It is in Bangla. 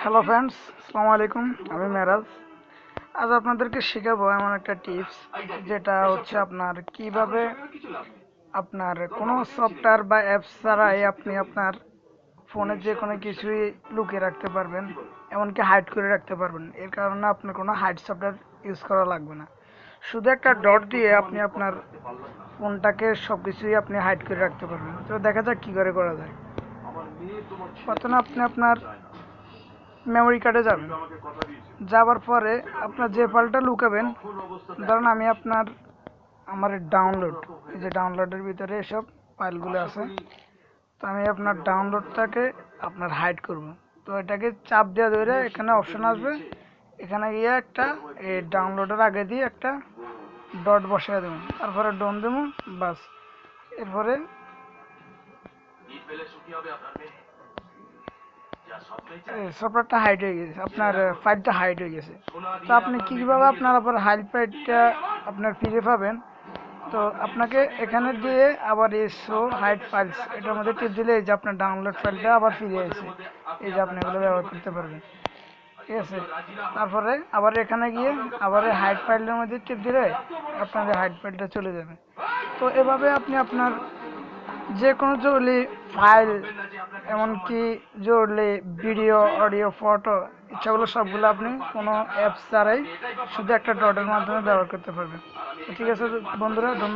হ্যালো ফ্রেন্ডস আসসালামু আলাইকুম আমি মেরাজ। আজ আপনাদেরকে শেখাবো এমন একটা টিপস যেটা হচ্ছে আপনার কীভাবে আপনার কোনো সফটওয়্যার বা অ্যাপস ছাড়াই আপনি আপনার ফোনে যে কোনো কিছুই লুকিয়ে রাখতে পারবেন, এমনকি হাইড করে রাখতে পারবেন। এর কারণে আপনার কোনো হাইড সফটওয়্যার ইউজ করা লাগবে না। শুধু একটা ডট দিয়ে আপনি আপনার ফোনটাকে সব কিছুই আপনি হাইড করে রাখতে পারবেন। তো দেখা যাক কী করে করা যায়। প্রথমে আপনি আপনার মেমোরি কার্ডে যাবেন যাওয়ার পরে আপনার যে ফাইলটা লুকাবেন, ধরুন আমি আপনার, আমার ডাউনলোড এই যে ডাউনলোডের ভিতরে এসব ফাইলগুলো আছে, তো আমি আপনার ডাউনলোডটাকে আপনার হাইড করব। তো এটাকে চাপ দেওয়া ধরে এখানে অপশন আসবে। এখানে গিয়ে একটা, এই ডাউনলোডের আগে দিয়ে একটা ডট বসিয়ে দেবো। তারপরে ডন দেবো, বাস। এরপরে সফটওয়্যারটা হাইড হয়ে গেছে। আপনার ফাইলটা হাইড হয়ে গেছে। তো আপনি কীভাবে আপনার আবার হাইড ফাইলটা আপনার ফিরে পাবেন? তো আপনাকে এখানে দিয়ে আবার এই শো হাইড ফাইলস এটার মধ্যে টিপ দিলে এই যে আপনার ডাউনলোড ফাইলটা আবার ফিরে আসে এই যে আপনি এগুলো ব্যবহার করতে পারবেন। ঠিক আছে? তারপরে আবার এখানে গিয়ে আবার এই হাইড ফাইলের মধ্যে টিপ দিলে আপনার হাইড ফাইলটা চলে যাবে। তো এভাবে আপনি আপনার যে কোনো জরুরি ফাইল, এমনকি জরুরি ভিডিও, অডিও, ফটো, ইচ্ছাগুলো সবগুলো আপনি কোনো অ্যাপস ছাড়াই শুধু একটা ডটের মাধ্যমে ব্যবহার করতে পারবেন। ঠিক আছে বন্ধুরা, ধন্যবাদ।